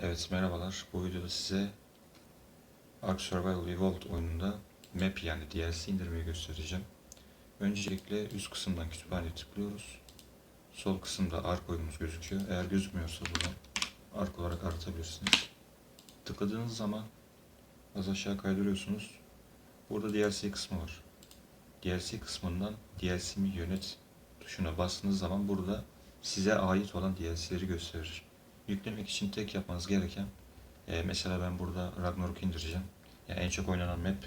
Evet merhabalar. Bu videoda size Ark Survival Evolved oyununda map yani DLC indirmeyi göstereceğim. Öncelikle üst kısımdan kütüphaneye tıklıyoruz. Sol kısımda Ark oyunumuz gözüküyor. Eğer gözükmüyorsa buradan Ark olarak aratabilirsiniz. Tıkladığınız zaman az aşağı kaydırıyorsunuz. Burada DLC kısmı var. DLC kısmından DLC'mi yönet tuşuna bastığınız zaman burada size ait olan DLC'leri gösterir. Yüklemek için tek yapmanız gereken e, mesela ben burada Ragnarok indireceğim. Yani en çok oynanan map,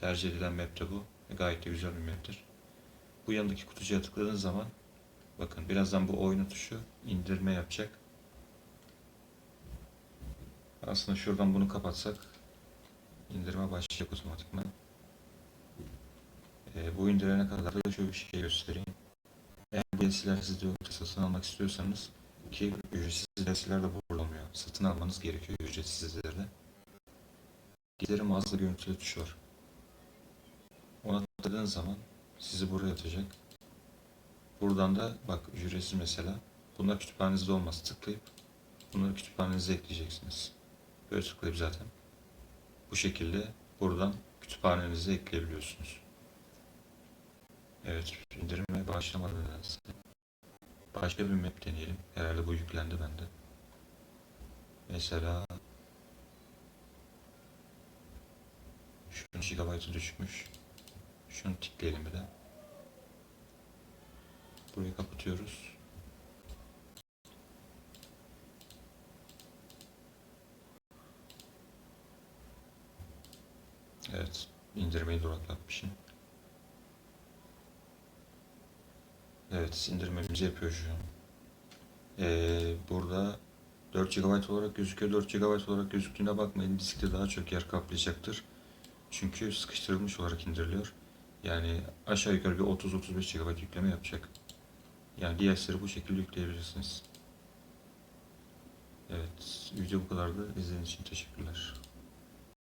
tercih edilen map de bu. E, gayet de güzel bir map'tir. Bu yanındaki kutucuğa tıkladığınız zaman bakın birazdan bu oyunu tuşu indirme yapacak. Aslında şuradan bunu kapatsak indirme başlayacak otomatikman. E, bu indirene kadar da şöyle bir şey göstereyim. Eğer DLC'ler sizde yoksa satın almak istiyorsanız ki ücretsiz DLC'ler de burada olmuyor. Satın almanız gerekiyor ücretsizleri. Gideri mağaza görüntülü tuş. Ona tıkladığınız zaman sizi buraya atacak. Buradan da bak ücretsiz mesela. Bunlar kütüphanenizde olmaz. Tıklayıp bunları kütüphanenize ekleyeceksiniz. Böyle tıklayıp zaten. Bu şekilde buradan kütüphanenize ekleyebiliyorsunuz. Evet, indirime başlamadı nedense. Başka bir map deneyelim. Herhalde bu yüklendi bende. Mesela şunun gigabaytı düşmüş. Şunu tıklayalım bir de. Burayı kapatıyoruz. Evet, indirmeyi duraklatmışım. Evet, indirmemizi yapıyor şu an. Ee, burada 4 GB olarak gözüküyor. 4 GB olarak gözüktüğüne bakmayın. Diskte daha çok yer kaplayacaktır. Çünkü sıkıştırılmış olarak indiriliyor. Yani aşağı yukarı bir 30-35 GB yükleme yapacak. Yani DLC'leri bu şekilde yükleyebilirsiniz. Evet, video bu kadardı. İzlediğiniz için teşekkürler.